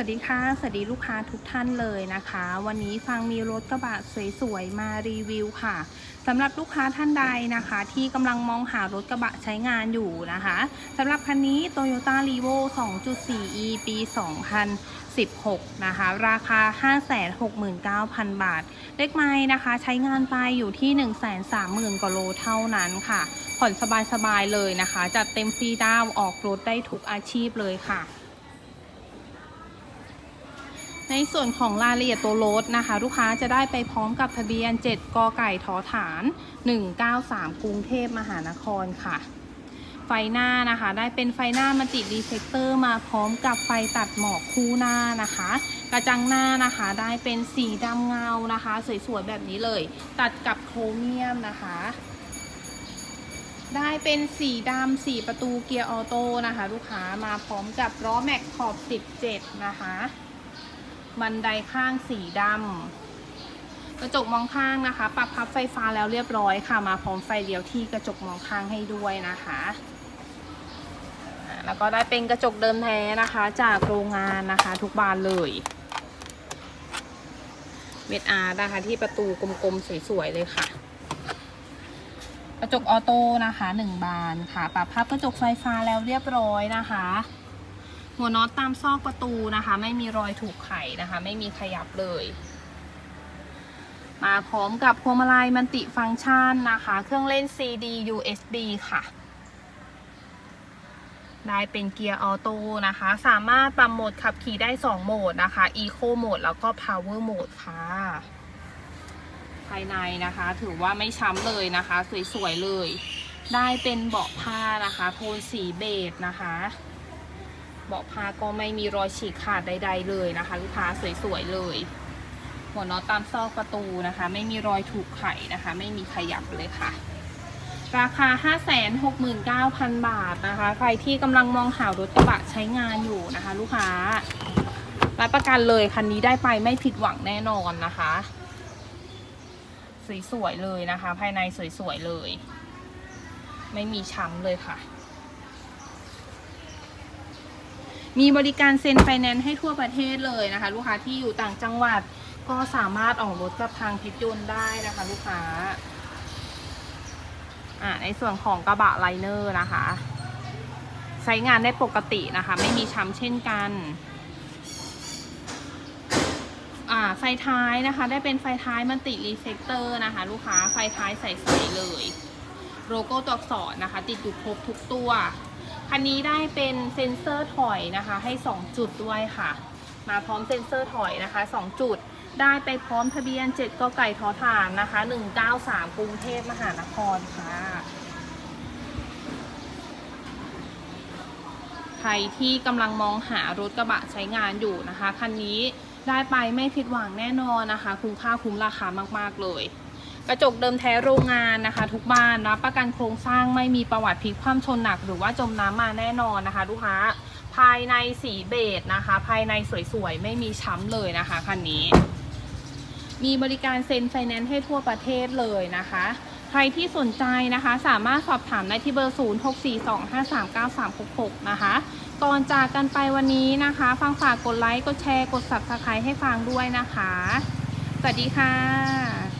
วัสดีค่ะ สวัสดีลูกค้าทุกท่านเลยนะคะ วันนี้ฟังมีรถกระบะสวยๆ มารีวิวค่ะสำหรับลูกค้าท่านใดนะคะ ที่กำลังมองหารถกระบะใช้งานอยู่นะคะสำหรับคันนี้ Toyota r e v o 2.4e ปี 2016 นะคะ ราคา 569,000 บาท เลขไม้นะคะ ใช้งานไปอยู่ที่ 130,000 กว่าโลเท่านั้นค่ะ ผ่อนสบายๆเลยนะคะ จัดเต็มฟรีดาวออกรถได้ทุกอาชีพเลยค่ะ ในส่วนของรายละเอียดตัวรถนะคะ ลูกค้าจะได้ไปพร้อมกับทะเบียน 7 กไก่ทอฐาน 193 กรุงเทพมหานครค่ะ ไฟหน้านะคะ ได้เป็นไฟหน้ามัลติรีเฟกเตอร์มาพร้อมกับไฟตัดหมอกคู่หน้านะคะ กระจังหน้านะคะได้เป็นสีดำเงานะคะ สวยๆแบบนี้เลย ตัดกับโครเมียมนะคะได้เป็นสีดำสีประตูเกียร์ออโต้นะคะ ลูกค้ามาพร้อมกับล้อแม็กขอบ 17 นะคะ บันไดข้างสีดำกระจกมองข้างนะคะ ปรับพับไฟฟ้าแล้วเรียบร้อยค่ะ มาพร้อมไฟเลี้ยวที่กระจกมองข้างให้ด้วยนะคะแล้วก็ได้เป็นกระจกเดิมแท้นะคะ จากโรงงานนะคะทุกบานเลยเวทอาร์นะคะที่ประตูกลมๆสวยๆเลยค่ะ กระจกออโต้นะคะหนึ่งบานค่ะ ปรับพับกระจกไฟฟ้าแล้วเรียบร้อยนะคะ หัวน็อตตามซอกประตูนะคะ ไม่มีรอยถูกไขนะคะ ไม่มีขยับเลย มาพร้อมกับพวงมาลัยมันติฟังก์ชันนะคะ เครื่องเล่น CD USB ค่ะ ได้เป็นเกียร์ออโต้นะคะ สามารถปรับโหมดขับขี่ได้ 2 โหมดนะคะ Eco Mode แล้วก็ Power Mode ค่ะ ภายในนะคะ ถือว่าไม่ช้ำเลยนะคะ สวยๆเลย ได้เป็นเบาะผ้านะคะ โทนสีเบจนะคะ เบาะผ้าก็ไม่มีรอยฉีกขาดใด ๆ เลยนะคะ ลูกค้าสวยๆเลย หัวน็อตตามซอกประตูนะคะ ไม่มีรอยถูกไขนะคะ ไม่มีขยับเลยค่ะ ราคา 569,000 บาทนะคะ ใครที่กำลังมองหารถกระบะใช้งานอยู่นะคะ ลูกค้ารับประกันเลยคันนี้ได้ไปไม่ผิดหวังแน่นอนนะคะ สวยๆเลยนะคะ ภายในสวยๆเลย ไม่มีช้ำเลยค่ะ มีบริการเซ็นไฟแนนซ์ให้ทั่วประเทศเลยนะคะ ลูกค้าที่อยู่ต่างจังหวัดก็สามารถออกรถกับทางเพชรยนได้นะคะ ลูกค้าอ่าในส่วนของกระบะไลเนอร์นะคะ ใช้งานได้ปกตินะคะ ไม่มีช้ำเช่นกันอ่าไฟท้ายนะคะ ได้เป็นไฟท้ายมันติรีเฟกเตอร์นะคะ ลูกค้าไฟท้ายใสๆเลย โลโก้ตัวอักษรนะคะ ติดอยู่ครบทุกตัว คันนี้ได้เป็นเซ็นเซอร์ถอยนะคะ ให้ 2 จุดด้วยค่ะ มาพร้อมเซ็นเซอร์ถอยนะคะ 2 จุด ได้ไปพร้อมทะเบียน 7กไก่ทอฐานนะคะ 193 กรุงเทพมหานครค่ะ ใครที่กำลังมองหารถกระบะใช้งานอยู่นะคะ คันนี้ได้ไปไม่ผิดหวังแน่นอนนะคะ คุ้มค่าคุ้มราคามากๆเลย กระจกเดิมแท้โรงงานนะคะ ทุกบ้านรับประกันโครงสร้างไม่มีประวัติพลิกคว่ำชนหนัก หรือว่าจมน้ำมาแน่นอนนะคะลูกค้าภายในสีเบจนะคะ ภายในสวยๆ ไม่มีช้ำเลยนะคะคันนี้ มีบริการเซ็นไฟแนนซ์ให้ทั่วประเทศเลยนะคะ ใครที่สนใจนะคะ สามารถสอบถามได้ที่เบอร์ 0642539366 นะคะ ก่อนจากกันไปวันนี้นะคะ ฟังฝากกดไลค์ กดแชร์ กด subscribe ให้ฟังด้วยนะคะ สวัสดีค่ะ